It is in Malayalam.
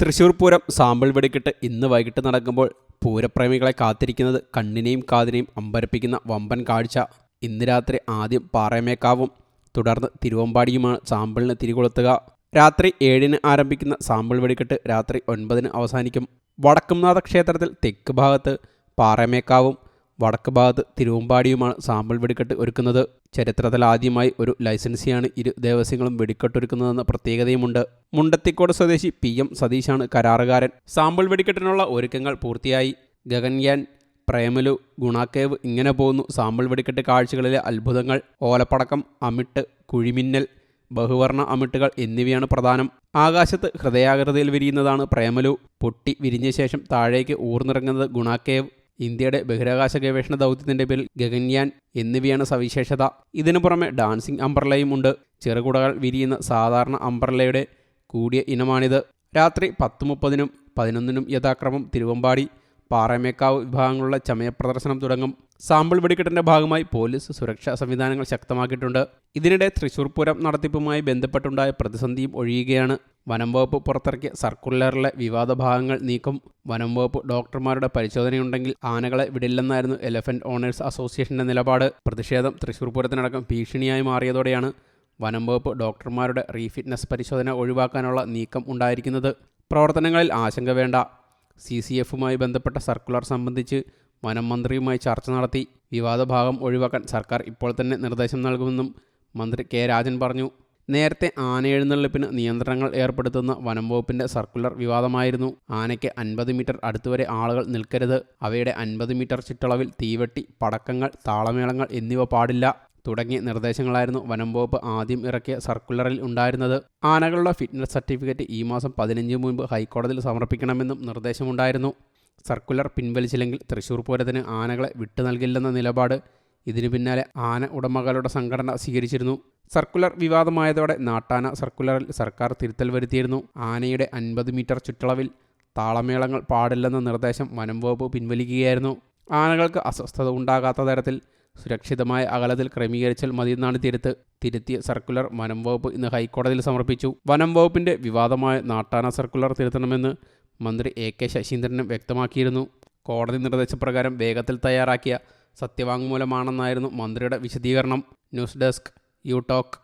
തൃശൂർ പൂരം സാമ്പിൾ വെടിക്കെട്ട് ഇന്ന് വൈകിട്ട് നടക്കുമ്പോൾ പൂരപ്രേമികളെ കാത്തിരിക്കുന്നത് കണ്ണിനെയും കാതിനെയും അമ്പരപ്പിക്കുന്ന വമ്പൻ കാഴ്ച. ഇന്ന് രാത്രി ആദ്യം പാറയമേക്കാവും. തുടർന്ന് തിരുവമ്പാടിയുമാണ് സാമ്പിളിന് തിരികൊളുത്തുക. രാത്രി ഏഴിന് ആരംഭിക്കുന്ന സാമ്പിൾ വെടിക്കെട്ട് രാത്രി ഒൻപതിന് അവസാനിക്കും. വടക്കുംനാഥ ക്ഷേത്രത്തിൽ തെക്ക് ഭാഗത്ത് പാറമേക്കാവും വടക്ക് ഭാഗത്ത് തിരുവമ്പാടിയുമാണ് സാമ്പിൾ വെടിക്കെട്ട് ഒരുക്കുന്നത്. ചരിത്രത്തിൽ ആദ്യമായി ഒരു ലൈസൻസിയാണ് ഇരു ദേവസ്യങ്ങളും വെടിക്കെട്ടൊരുക്കുന്നതെന്ന പ്രത്യേകതയുമുണ്ട്. മുണ്ടത്തിക്കോട് സ്വദേശി പി എം സതീഷാണ് കരാറുകാരൻ. സാമ്പിൾ വെടിക്കെട്ടിനുള്ള ഒരുക്കങ്ങൾ പൂർത്തിയായി. ഗഗൻയാൻ പ്രേമലു ഗുണാക്കേവ് ഇങ്ങനെ പോകുന്നു. സാമ്പിൾ വെടിക്കെട്ട് കാഴ്ചകളിലെ അത്ഭുതങ്ങൾ ഓലപ്പടക്കം അമിട്ട് കുഴിമിന്നൽ ബഹുവർണ അമിട്ടുകൾ എന്നിവയാണ് പ്രധാനം. ആകാശത്ത് ഹൃദയാകൃതിയിൽ വിരിയുന്നതാണ് പ്രേമലു. പൊട്ടി വിരിഞ്ഞ ശേഷം താഴേക്ക് ഊർന്നിറങ്ങുന്നത് ഗുണാക്കേവ്. ഇന്ത്യയുടെ ബഹിരാകാശ ഗവേഷണ ദൗത്യത്തിന്റെ പേരിൽ ഗഗൻയാൻ എന്നിവയാണ് സവിശേഷത. ഇതിനു പുറമെ ഡാൻസിംഗ് അംബ്രലയും ഉണ്ട്. ചെറുകുടകൾ വിരിയുന്ന സാധാരണ അംബ്രലയുടെ കൂടിയ ഇനമാണിത്. രാത്രി പത്ത് മുപ്പതിനും പതിനൊന്നിനും യഥാക്രമം തിരുവമ്പാടി. പാറമേക്കാവ് വിഭാഗങ്ങളുള്ള ചമയപ്രദർശനം തുടങ്ങും. സാമ്പിൾ വെടിക്കെട്ടിന്റെ ഭാഗമായി പോലീസ് സുരക്ഷാ സംവിധാനങ്ങൾ ശക്തമാക്കിയിട്ടുണ്ട്. ഇതിനിടെ തൃശൂർ പൂരം നടത്തിപ്പുമായി ബന്ധപ്പെട്ടുണ്ടായ പ്രതിസന്ധിയും ഒഴിയുകയാണ്. വനം വകുപ്പ് പുറത്തിറക്കിയ സർക്കുലറിലെ വിവാദ ഭാഗങ്ങൾ നീക്കും. വനം വകുപ്പ് ഡോക്ടർമാരുടെ പരിശോധനയുണ്ടെങ്കിൽ ആനകളെ വിടില്ലെന്നായിരുന്നു എലഫന്റ് ഓണേഴ്സ് അസോസിയേഷന്റെ നിലപാട്. പ്രതിഷേധം തൃശൂർ പൂരത്തിനടക്കം ഭീഷണിയായി മാറിയതോടെയാണ് വനം വകുപ്പ് ഡോക്ടർമാരുടെ റീഫിറ്റ്നസ് പരിശോധന ഒഴിവാക്കാനുള്ള നീക്കം ഉണ്ടായിരിക്കുന്നത്. പ്രവർത്തനങ്ങളിൽ ആശങ്ക വേണ്ട. സി സി എഫുമായി ബന്ധപ്പെട്ട സർക്കുലർ സംബന്ധിച്ച് വനം മന്ത്രിയുമായി ചർച്ച നടത്തി. വിവാദ ഭാഗം ഒഴിവാക്കാൻ സർക്കാർ ഇപ്പോൾ തന്നെ നിർദ്ദേശം നൽകുമെന്നും മന്ത്രി കെ രാജൻ പറഞ്ഞു. നേരത്തെ ആന എഴുന്നള്ളിപ്പിന് നിയന്ത്രണങ്ങൾ ഏർപ്പെടുത്തുന്ന വനം വകുപ്പിന്റെ സർക്കുലർ വിവാദമായിരുന്നു. ആനയ്ക്ക് അൻപത് മീറ്റർ അടുത്തുവരെ ആളുകൾ നിൽക്കരുത്. അവയുടെ അൻപത് മീറ്റർ ചുറ്റളവിൽ തീവെട്ടി പടക്കങ്ങൾ താളമേളങ്ങൾ എന്നിവ പാടില്ല. തുടങ്ങിയ നിർദ്ദേശങ്ങളായിരുന്നു വനം വകുപ്പ് ആദ്യം ഇറക്കിയ സർക്കുലറിൽ ഉണ്ടായിരുന്നത്. ആനകളുടെ ഫിറ്റ്നസ് സർട്ടിഫിക്കറ്റ് ഈ മാസം പതിനഞ്ച് മുൻപ് ഹൈക്കോടതിയിൽ സമർപ്പിക്കണമെന്നും നിർദ്ദേശമുണ്ടായിരുന്നു. സർക്കുലർ പിൻവലിച്ചില്ലെങ്കിൽ തൃശൂർ പൂരത്തിന് ആനകളെ വിട്ടു നൽകില്ലെന്ന നിലപാട് ഇതിനു പിന്നാലെ ആന ഉടമകളുടെ സംഘടന സ്വീകരിച്ചിരുന്നു. സർക്കുലർ വിവാദമായതോടെ നാട്ടാന സർക്കുലറിൽ സർക്കാർ തിരുത്തൽ വരുത്തിയിരുന്നു. ആനയുടെ അൻപത് മീറ്റർ ചുറ്റളവിൽ താളമേളങ്ങൾ പാടില്ലെന്ന നിർദ്ദേശം വനം വകുപ്പ് പിൻവലിക്കുകയായിരുന്നു. ആനകൾക്ക് അസ്വസ്ഥത ഉണ്ടാകാത്ത തരത്തിൽ സുരക്ഷിതമായ അകലത്തിൽ ക്രമീകരിച്ചാൽ മതിയെന്നാണ് തിരുത്ത്. തിരുത്തിയ സർക്കുലർ വനം വകുപ്പ് ഇന്ന് ഹൈക്കോടതിയിൽ സമർപ്പിച്ചു. വനം വകുപ്പിന്റെ വിവാദമായ നാട്ടാന സർക്കുലർ തിരുത്തണമെന്ന് മന്ത്രി എ കെ ശശീന്ദ്രനും വ്യക്തമാക്കിയിരുന്നു. കോടതി നിർദ്ദേശപ്രകാരം വേഗത്തിൽ തയ്യാറാക്കിയ സത്യവാങ്മൂലമാണെന്നായിരുന്നു മന്ത്രിയുടെ വിശദീകരണം. News desk you talk.